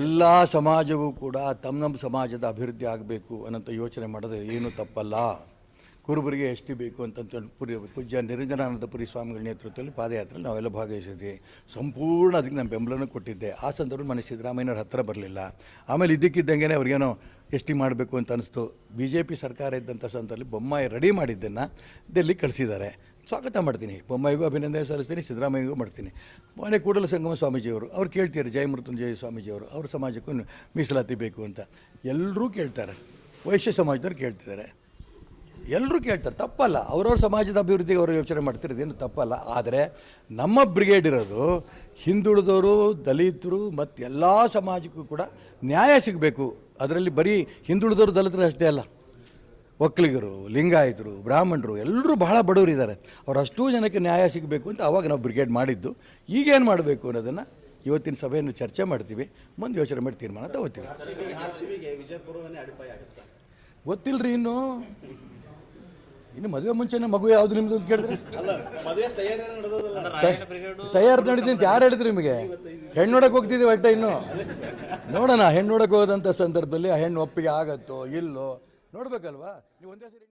ಎಲ್ಲ ಸಮಾಜವೂ ಕೂಡ ತಮ್ಮ ನಮ್ಮ ಸಮಾಜದ ಅಭಿವೃದ್ಧಿ ಆಗಬೇಕು ಅನ್ನೋಂಥ ಯೋಚನೆ ಮಾಡಿದ್ರೆ ಏನೂ ತಪ್ಪಲ್ಲ. ಕುರುಬರಿಗೆ ಎಷ್ಟು ಬೇಕು ಅಂತಂತ ಪುರಿ ಪೂಜ್ಯ ನಿರಂಜನಾನಂದಪುರಿ ಸ್ವಾಮಿಗಳ ನೇತೃತ್ವದಲ್ಲಿ ಪಾದಯಾತ್ರೆಯಲ್ಲಿ ನಾವೆಲ್ಲ ಭಾಗವಹಿಸಿದ್ವಿ. ಸಂಪೂರ್ಣ ಅದಕ್ಕೆ ನಾನು ಬೆಂಬಲನೂ ಕೊಟ್ಟಿದ್ದೆ. ಆ ಸಂದರ್ಭ ಮನೆ ಸಿದ್ದರಾಮಯ್ಯನವ್ರ ಹತ್ತಿರ ಬರಲಿಲ್ಲ. ಆಮೇಲೆ ಇದ್ದಕ್ಕಿದ್ದಂಗೆ ಅವ್ರಿಗೇನೋ ಎಸ್ ಟಿ ಮಾಡಬೇಕು ಅಂತ ಅನಿಸ್ತು. ಬಿ ಜೆ ಪಿ ಸರ್ಕಾರ ಇದ್ದಂಥ ಸಂದರ್ಭದಲ್ಲಿ ಬೊಮ್ಮಾಯಿ ರೆಡಿ ಮಾಡಿದ್ದನ್ನು ಡೆಲ್ಲಿ ಕಳಿಸಿದ್ದಾರೆ. ಸ್ವಾಗತ ಮಾಡ್ತೀನಿ. ಬೊಮ್ಮಾಯಿಗೂ ಅಭಿನಂದನೆ ಸಲ್ಲಿಸ್ತೀನಿ, ಸಿದ್ದರಾಮಯ್ಯಗೂ ಮಾಡ್ತೀನಿ. ಮನೆ ಕೂಡಲ ಸಂಗಮ ಸ್ವಾಮೀಜಿಯವರು, ಅವ್ರು ಕೇಳ್ತಾರೆ ಜಯ ಮೃತ್ಯುಂಜಯ ಸ್ವಾಮೀಜಿಯವರು, ಅವ್ರ ಸಮಾಜಕ್ಕೂ ಮೀಸಲಾತಿ ಬೇಕು ಅಂತ. ಎಲ್ಲರೂ ಕೇಳ್ತಾರೆ. ವೈಶ್ಯ ಸಮಾಜದವ್ರು ಕೇಳ್ತಿದ್ದಾರೆ. ಎಲ್ಲರೂ ಕೇಳ್ತಾರೆ. ತಪ್ಪಲ್ಲ. ಅವ್ರವ್ರ ಸಮಾಜದ ಅಭಿವೃದ್ಧಿಗೆ ಅವರು ಯೋಚನೆ ಮಾಡ್ತಿರೋದೇನು ತಪ್ಪಲ್ಲ. ಆದರೆ ನಮ್ಮ ಬ್ರಿಗೇಡ್ ಇರೋದು ಹಿಂದುಳಿದವರು, ದಲಿತರು ಮತ್ತು ಎಲ್ಲ ಸಮಾಜಕ್ಕೂ ಕೂಡ ನ್ಯಾಯ ಸಿಗಬೇಕು. ಅದರಲ್ಲಿ ಬರೀ ಹಿಂದುಳಿದವರು ದಲಿತರು ಅಷ್ಟೇ ಅಲ್ಲ. ಒಕ್ಕಲಿಗರು, ಲಿಂಗಾಯತರು, ಬ್ರಾಹ್ಮಣರು ಎಲ್ಲರೂ ಬಹಳ ಬಡವರಿದ್ದಾರೆ ಅವ್ರು ಅಷ್ಟೂ ಜನಕ್ಕೆ ನ್ಯಾಯ ಸಿಗಬೇಕು ಅಂತ ಅವಾಗ ನಾವು ಬ್ರಿಗೇಡ್ ಮಾಡಿದ್ದು. ಈಗೇನು ಮಾಡಬೇಕು ಅನ್ನೋದನ್ನು ಇವತ್ತಿನ ಸಭೆಯನ್ನು ಚರ್ಚೆ ಮಾಡ್ತೀವಿ. ಮುಂದೆ ಯೋಚನೆ ಮಾಡಿ ತೀರ್ಮಾನ ತಗೋತೀವಿ. ಗೊತ್ತಿಲ್ಲರಿ ಇನ್ನು. ಇನ್ನು ಮದುವೆ ಮುಂಚೆನೇ ಮಗು ಯಾವುದು ನಿಮ್ದು ಅಂತ ಕೇಳಿದ್ರೆ? ತಯಾರು ಅಂತ ಯಾರು ಹೇಳಿದ್ರು ನಿಮಗೆ? ಹೆಣ್ಣು ನೋಡಕ್ಕೆ ಹೋಗ್ತಿದ್ದೀವಿ ಒಟ್ಟ ಇನ್ನು. ನೋಡೋಣ, ಹೆಣ್ಣು ನೋಡಕ್ಕೆ ಹೋದಂಥ ಸಂದರ್ಭದಲ್ಲಿ ಆ ಹೆಣ್ಣು ಒಪ್ಪಿಗೆ ಆಗತ್ತೋ, ಇಲ್ಲೋ? ನೋಡ್ಬೇಕಲ್ವಾ? ನೀವು ಒಂದೇ ಸರಿ